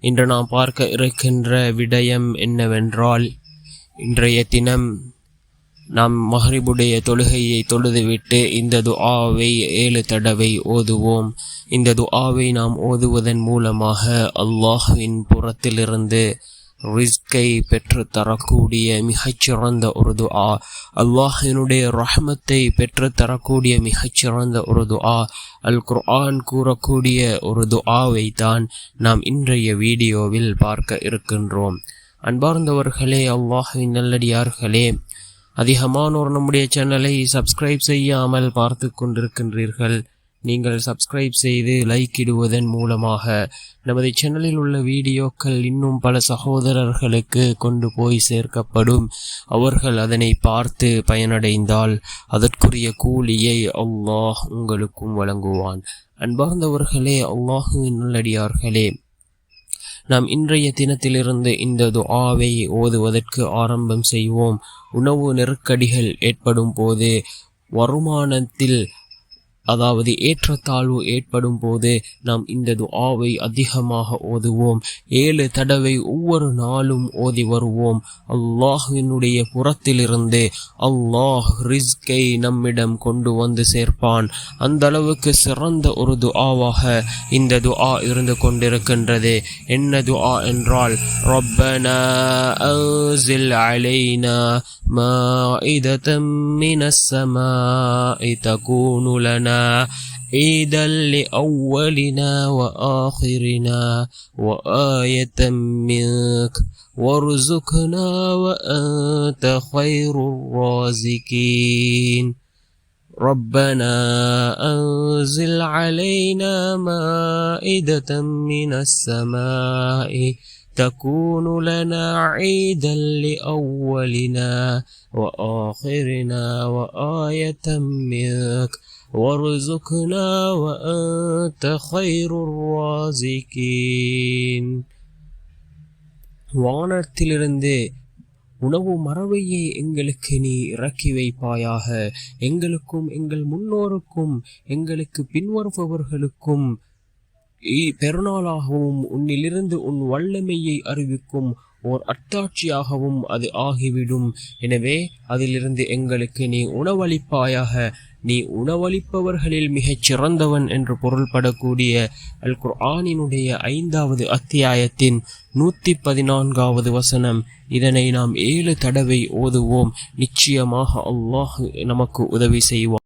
இன்று நாம் பார்க்க இருக்கின்ற விடயம் என்னவென்றால் இன்றைய தினம் நாம் மஹரிபுடைய தொழுகையை தொழுதுவிட்டு இந்த துஆவை ஏழு தடவை ஓதுவோம். இந்த துஆவை நாம் ஓதுவதன் மூலமாக அல்லாஹ்வின் புறத்திலிருந்து ரிஸ்கை பெற்று தரக்கூடிய மிகச்சிறந்த ஒரு துஆ. அல்லாஹினுடைய ரஹமத்தை பெற்று தரக்கூடிய மிகச்சிறந்த ஒரு துஆ. அல் குர்ஆன் கூறக்கூடிய ஒரு துஆவை தான் நாம் இன்றைய வீடியோவில் பார்க்க இருக்கின்றோம். அன்பார்ந்தவர்களே அல்லாஹின் நல்லடியார்களே அதிகமானோர் நம்முடைய சேனலை சப்ஸ்கிரைப் செய்யாமல் பார்த்து கொண்டிருக்கின்றீர்கள். நீங்கள் சப்ஸ்கிரைப் செய்து லைக் இடுவதன் மூலமாக நமது சேனலில் உள்ள வீடியோக்கள் இன்னும் பல சகோதரர்களுக்கு கொண்டு போய் சேர்க்கப்படும். அவர்கள் அதனை பார்த்து பயனடைந்தால் அதற்குரிய கூலியை அல்லாஹ் உங்களுக்கும் வழங்குவான். அன்பார்ந்தவர்களே அல்லாஹுவின் நல்லடியார்களே நாம் இன்றைய தினத்திலிருந்து இந்த துஆவை ஓதுவதற்கு ஆரம்பம் செய்வோம். உணவு நெருக்கடிகள் ஏற்படும் போது வருமானத்தில் அதாவது ஏற்றத்தாழ்வு ஏற்படும் போது நாம் இந்த துஆவை அதிகமாக ஓதுவோம் ஏழு தடவை ஒவ்வொரு நாளும் ஓதி வருவோம் அல்லாஹுவினுடைய புறத்திலிருந்து அல்லாஹ் ரிஸ்கை நம்மிடம் கொண்டு வந்து சேர்ப்பான் அந்த அளவுக்கு சிறந்த ஒரு துஆவாக இந்த துஆ இருந்து கொண்டிருக்கின்றது என்ன துஆ என்றால் ரப்பனா அன்சில் அலைனா مائدة من السماء تكون لنا عيدا لأولنا وآخرنا وآية منك وارزقنا وأنت خير الرازقين. ربنا أنزل علينا مائدة من السماء تكون لنا عيدا لأولنا وآخرنا وآية منك وارزقنا وأنت خير الرازقين வானத்திலிருந்து உணவு மறவையை எங்களுக்கு நீ இறக்கி வைப்பாயாக எங்களுக்கும் எங்கள் முன்னோருக்கும் எங்களுக்கு பின்வருபவர்களுக்கும் பெருநாளாகவும் உன்னிலிருந்து உன் வல்லமையை அறிவிக்கும் ஓர் அத்தாட்சியாகவும் அது ஆகிவிடும். எனவே அதிலிருந்து எங்களுக்கு நீ உணவளிப்பாயாக நீ உணவளிப்பவர்களில் மிகச் சிறந்தவன் என்று பொருள்படக்கூடிய அல் குர்ஆனினுடைய ஐந்தாவது அத்தியாயத்தின் நூற்றி பதினான்காவது வசனம். இதனை நாம் ஏழு தடவை ஓதுவோம். நிச்சயமாக அல்லாஹ் நமக்கு உதவி செய்வான்.